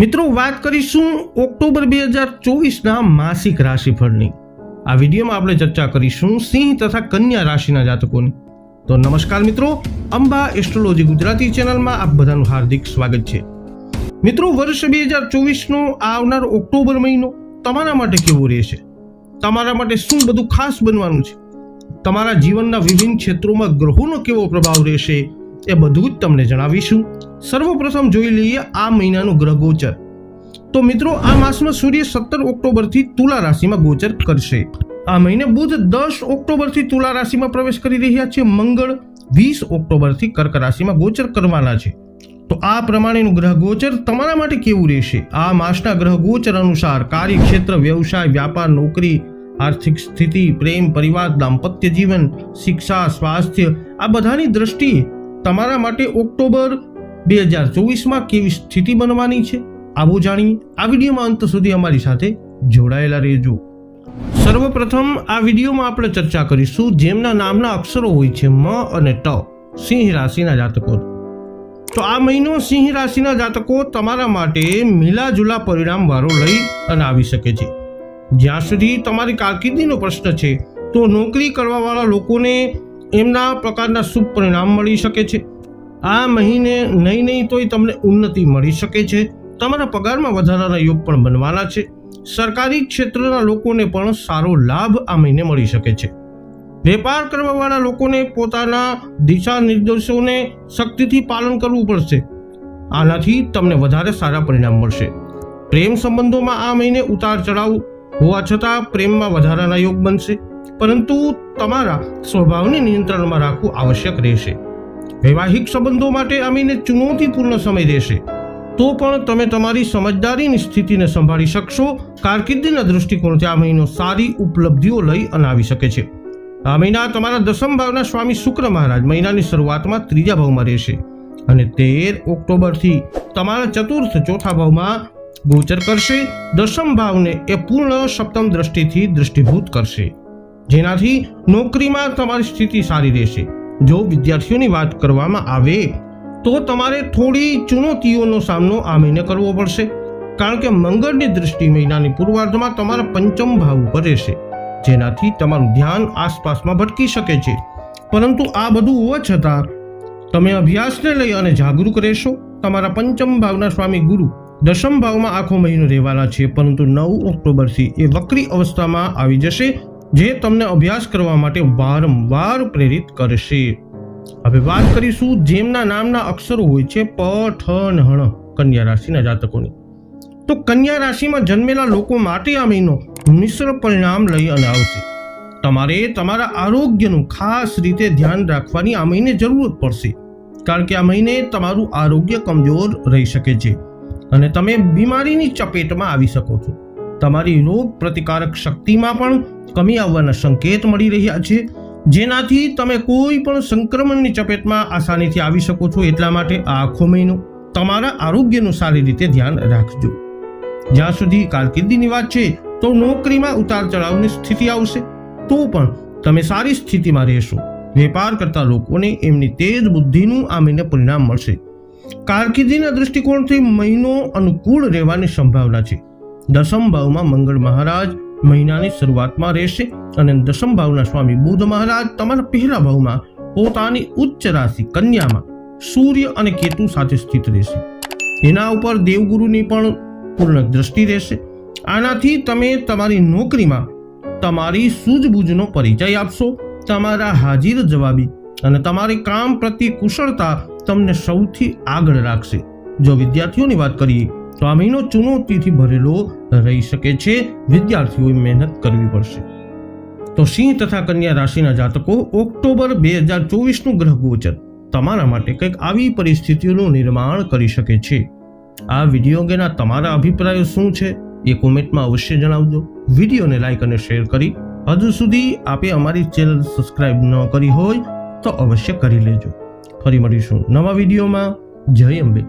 મિત્રો વાત કરીશું ઓક્ટોબર બે હજાર ચોવીસના માસિક રાશિફળની. આ વિડીયોમાં આપણે ચર્ચા કરીશું સિંહ તથા કન્યા રાશિના જાતકોની. તો નમસ્કાર મિત્રો, અંબા એસ્ટ્રોલોજી ગુજરાતી ચેનલમાં આપ બધાનું હાર્દિક સ્વાગત છે. મિત્રો, વર્ષ બે હજાર ચોવીસનો આવનાર ઓક્ટોબર મહિનો તમારા માટે કેવો રહેશે? તમારા માટે શું બધું ખાસ બનવાનું છે? તમારા જીવનના વિભિન્ન ક્ષેત્રોમાં ગ્રહોનો કેવો પ્રભાવ રહેશે? એ બધું જ તમને જણાવીશું. સર્વપ્રથમ જોઈ લઈએ આ મહિનાનું ગ્રહ ગોચર. તો મિત્રો, આ માસમાં સૂર્ય સત્તર ઓક્ટોબરથી તુલા રાશિમાં ગોચર કરશે. આ મહિને બુધ દસ ઓક્ટોબરથી તુલા રાશિમાં પ્રવેશ કરી રહ્યા છે. મંગળ વીસ ઓક્ટોબરથી કર્ક રાશિમાં ગોચર કરવાના છે. તો આ પ્રમાણેનું ગ્રહ ગોચર તમારા માટે કેવું રહેશે? આ માસના ગ્રહ ગોચર અનુસાર કાર્યક્ષેત્ર, વ્યવસાય, વ્યાપાર, નોકરી, આર્થિક સ્થિતિ, પ્રેમ, પરિવાર, દાંપત્ય જીવન, શિક્ષા, સ્વાસ્થ્ય, આ બધાની દ્રષ્ટિએ તમારા માટે ઓક્ટોબર બે હજાર ચોવીસમાં કેવી સ્થિતિ બનવાની છે? આવું જાણીએ. આ વિડીયોમાં અંત સુધી અમારી સાથે જોડાયેલા રહેજો. સર્વપ્રથમ આ વિડીયોમાં આપણે ચર્ચા કરીશું જેમના નામના અક્ષરો હોય છે મ અને ટ, સિંહ રાશિના જાતકો. તો આ મહિનો સિંહ રાશિના જાતકો તમારા માટે મિલાજુલા પરિણામ વાળો લઈ અને આવી શકે છે. જ્યાં સુધી તમારી કારકિર્દીનો પ્રશ્ન છે, તો નોકરી કરવાવાળા લોકોને એમના પ્રકારના શુભ પરિણામ મળી શકે છે. આ મહિને નહીં નહીં તોય તમને ઉન્નતિ મળી શકે છે. તમારા પગારમાં વધારાના યોગ પણ બનવાના છે. સરકારી ક્ષેત્રના લોકોને પણ સારો લાભ આ મહિને મળી શકે છે. વેપાર કરવાવાળા લોકોને પોતાના દિશા નિર્દેશોને શક્તિથી પાલન કરવું પડશે. આનાથી તમને વધારે સારા પરિણામ મળશે. પ્રેમ સંબંધોમાં આ મહિને ઉતાર ચઢાવ હોવા છતાં પ્રેમમાં વધારાના યોગ બનશે. પરંતુ તમારા સ્વભાવને નિયંત્રણમાં રાખવું આવશ્યક રહેશે. વૈવાહિક સંબંધો માટે અમીને ચુનૌતીપૂર્ણ સમય રહેશે. તો પણ તમે તમારી સમજદારીની સ્થિતિને સંભાળી શકશો. કારકિર્દીના દૃષ્ટિકોણથી આ મહિનો સારી ઉપલબ્ધિઓ લઈ અનાવી શકે છે. આ મહિના તમારા દસમ ભાવના સ્વામી શુક્ર મહારાજ મહિનાની શરૂઆતમાં ત્રીજા ભાવમાં રહેશે. અને તેર ઓક્ટોબરથી તમારા ચતુર્થ ચોથા ભાવમાં ગોચર કરશે. દસમ ભાવને એ પૂર્ણ સપ્તમ દ્રષ્ટિથી દૃષ્ટિભૂત કરશે. જેનાથી નોકરીમાં તમારી સ્થિતિ સારી રહેશે. જો વિદ્યાર્થીઓની વાત કરવામાં આવે, તો તમારે થોડી ચુનૌતીઓનો સામનો આ મહિને કરવો પડશે. કારણ કે મંગળની દૃષ્ટિ મહિનાની પૂર્વાર્ધમાં તમારા પંચમ ભાવ ઉપર રહેશે, જેનાથી તમારું ધ્યાન આસપાસમાં ભટકી શકે છે. પરંતુ આ બધું હોવા છતાં, તમે અભ્યાસને લઈ અને જાગૃત રહેશો. તમારા પંચમ ભાવના સ્વામી ગુરુ દશમ ભાવમાં આખો મહિનો રહેવાના છે, પરંતુ નવ ઓક્ટોબરથી એ વક્રી અવસ્થામાં આવી જશે. જે તમને અભ્યાસ કરવા માટે વારંવાર પ્રેરિત કરશે. હવે વાત કરીશું જેમના નામના અક્ષરો હોય છે પ, ઠ હણ કન્યા રાશિના જાતકોની. તો કન્યા રાશિમાં જન્મેલા લોકો માટે આ મહિનો મિશ્ર પરિણામ લઈ અને આવશે. તમારે તમારા આરોગ્યનું ખાસ રીતે ધ્યાન રાખવાની આ મહિને જરૂરત પડશે. કારણ કે આ મહિને તમારું આરોગ્ય કમજોર રહી શકે છે. અને તમે બીમારીની ચપેટમાં આવી શકો છો. તમારી રોગ પ્રતિકારક શક્તિમાં પણ કમી આવવાના સંકેત મળી રહ્યા છે. જેનાથી તમે કોઈ પણ સંક્રમણની ચપેટમાં આસાનીથી આવી શકો છો એટલા માટે આ આખો મહિનો તમારા આરોગ્યનું સારી રીતે ધ્યાન રાખજો. જ્યાં સુધી કારકિર્દીની વાત છે, તો નોકરીમાં ઉતાર ચઢાવની સ્થિતિ આવશે. તો પણ તમે સારી સ્થિતિમાં રહેશો. વેપાર કરતા લોકોને એમની તેજ બુદ્ધિનું આ મહિને પરિણામ મળશે. કારકિર્દીના દૃષ્ટિકોણથી મહિનો અનુકૂળ રહેવાની સંભાવના છે. દસમ ભાવમાં મંગળ મહારાજ મહિનાની શરૂઆતમાં રહેશે અને દસમ ભાવના સ્વામી બુધ મહારાજ તમારા પહેલા ભાવમાં પોતાની ઉચ્ચ રાશિ કન્યામાં સૂર્ય અને કેતુ સાથે સ્થિત રહેશે. એના ઉપર દેવગુરુની પણ પૂર્ણ દ્રષ્ટિ રહેશે. આનાથી તમે તમારી નોકરીમાં તમારી સૂઝબૂઝનો પરિચય આપશો, તમારા હાજીર જવાબી અને તમારી કામ પ્રત્યે કુશળતા તમને સૌથી આગળ રાખશે. જો વિદ્યાર્થીઓની વાત કરીએ તો આ મહિનો ચુનૌતીથી ભરેલો રહી શકે છે. વિદ્યાર્થીઓએ મહેનત કરવી પડશે. તો સિંહ તથા કન્યા રાશિના જાતકો, ઓક્ટોબર બે હજાર ચોવીસનું ગ્રહ ગોચર તમારા માટે કંઈક આવી પરિસ્થિતિઓનું નિર્માણ કરી શકે છે. આ વીડિયો અંગેના તમારા અભિપ્રાયો શું છે? એ કોમેન્ટમાં અવશ્ય જણાવજો. વિડીયોને લાઈક અને શેર કરી હજુ સુધી આપે અમારી ચેનલ સબસ્ક્રાઇબ ન કરી હોય તો અવશ્ય કરી લેજો. ફરી મળીશું નવા વિડીયોમાં. જય અંબે.